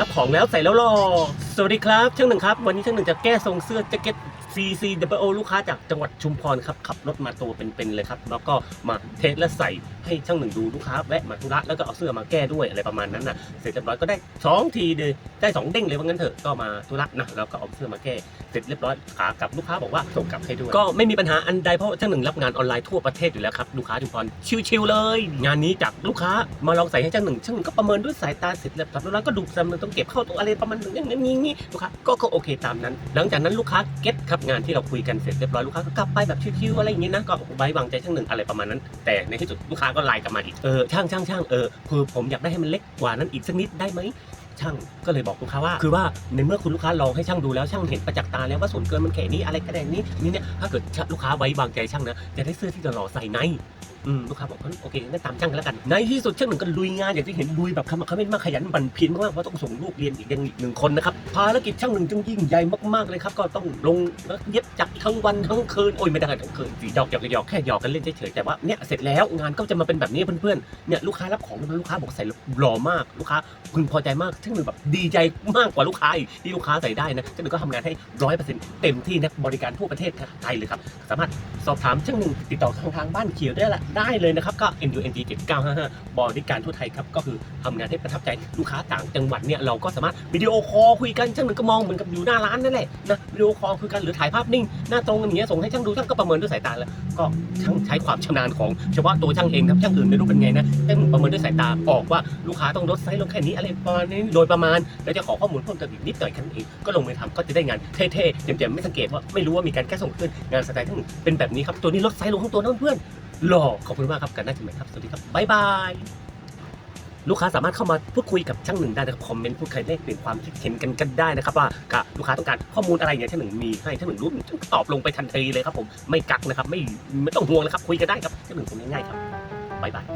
รับของแล้วใส่แล้วรอ สวัสดีครับช่างหนึ่งครับ วันนี้ช่างหนึ่งจะแก้ทรงเสื้อแจ็คเก็ต CCWO ลูกค้าจากจังหวัดชุมพรครับขับรถมาตัวเป็นๆเลยครับ แล้วก็มาเทสและใส่ให้ช่างหนึ่งดูลูกค้าแวะมาธุระแล้วก็เอาเสื้อมาแก้ด้วยอะไรประมาณนั้นนะเสร็จเรียบร้อยก็ได้สองทีเลยได้สองเด้งเลยว่างั้นเถอะก็มาธุระนะแล้วก็เอาเสื้อมาแก้เสร็จเรียบร้อยขากลับลูกค้าบอกว่าส่งกลับให้ด้วยก็ไม่มีปัญหาอันใดเพราะช่างหนึ่งรับงานออนไลน์ทั่วประเทศอยู่แล้วครับลูกค้าชุมพรชิวๆเลย งานนี้จากลูกค้ามาลองใส่ให้ช่างหนึ่งช่างหนึ่งก็ประเมินด้วยสายตาเสร็จเรียบร้อยแล้วก็ดูจำนวนต้องเก็บเข้าตัวอะไรประมาณอย่างนี้อย่างนี้ลูกค้าก็ก็โอเคตามนั้น หลังจากนั้นลูกค้าเก็ตครับงานที่เราคุยกันเสร็จเรียบร้อยลูกค้าก็กลับไปแบบชิวๆอะไรอย่างงี้นะก็ไว้วางใจช่างหนึ่งอะไรประมาณนั้น แต่ในที่สุดลูกค้าก็ไลน์กลับมาอีกเออช่างช่างช่างเออคือผมอยากได้ให้มันเล็กกว่านั้นอีกสักนิดได้ไหมช่างก็เลยบอกลูกค้าว่า คือว่าในเมื่อคุณลูกค้าลองให้ช่างดูแล้วช่างเห็นประจักษ์ตาแล้วว่าส่วนเกินมันแค่นี้อะไรก็ได้นี้นี่เนี่ยถ้าเกิดลูกค้าไว้วางใจช่างนะจะได้เสื้อที่จะหล่อใส่ใน ลูกค้าบอกโอเคงั้นตามช่างกันแล้วกัน ในที่สุดช่างหนึ่งก็ลุยงานอย่างที่เห็นลุยแบบขมักเขม้นมากขยันบันเพียรมากเพราะต้องส่งลูกเรียนอีกยังอีกหนึ่งคนนะครับภารกิจช่างหนึ่งจึงยิ่งใหญ่มากๆเลยครับก็ต้องลงแล้วเย็บจักรทั้งวันทั้งคืนโอ้ยไม่ได้ทั้งคืนสิหยอกหยอกหยอกแค่หยอกกันเล่นเฉยๆแต่ว่าเนี่ยเสร็จแล้วงานก็จะมาเป็นแบบนี้เพื่อนๆเนี่ยลูกค้ารับของแล้วลูกค้าบอกใส่หล่อมากลูกค้าพึงพอใจมากช่างหนึ่งแบบดีใจมากกว่าลูกค้าที่ลูกค้าใส่ได้นะช่างหนึ่งก็ทำงานให้ร้อยเปอร์เซ็นต์เต็มที่นะบริการทั่วประเทศไทยเลยครับสามารถสอบถามช่างหนึ่งติดต่อทางทางบ้านเขียวได้ละได้เลยนะครับ ก็ MUNG 7955บริการทั่วไทยครับก็คือทำงานให้ประทับใจลูกค้าต่างจังหวัดเนี่ยเราก็สามารถวิดีโอคอลคุยกันช่างหนึ่งก็มองเหมือนกับอยู่หน้าร้านนั่นแหละนะวิดีโอคอลคุยกันหรือถ่ายภาพนิ่ง หน้าตรงอย่างเงี้ยส่งให้ช่างดูช่างก็ประเมินด้วยสายตาแล้วก็ช่างใช้ความชำนาญของเฉพาะตัวช่างเองครับช่างอื่นไม่รู้เป็นไงนะช่างประเมินด้วยสายตาออกว่าลูกค้าต้องลดไซส์ลงแค่นี้อะไรประมาณนี้โดยประมาณแล้วจะขอข้อมูลเพิ่มเติมอีกนิดหน่อยแค่นั้นเองก็ลงมือทำก็จะได้งานเท่ๆเจ๋มๆไม่สังเกตว่าไม่รู้ว่ามีการแก้ส่งขึ้นงานสไตล์ทั้งเป็นแบบนี้ครับตัวนี้ลดไซส์ลงทั้งตัวนะเพื่อน หล่อขอบคุณมากครับกันหน้าจใหม่ครับ สวัสดีครับบ๊ายบาย ลูกค้าสามารถเข้ามาพูดคุยกับช่างหนึ่งได้นะครับคอมเมนต์พูดคุยแลกเปลี่ยนความคิดเห็นกันกันได้นะครับว่ากับลูกค้าต้องการข้อมูลอะไรเนี่ยช่างหนึ่งมีให้ช่างหนึ่งรู้ช่างตอบลงไปทันทีเลยครับผมไม่กักนะครับไม่ไม่ต้องห่วงนะครับคุยกันได้ครับช่างหนึ่งผมง่ายๆครับบ๊ายบาย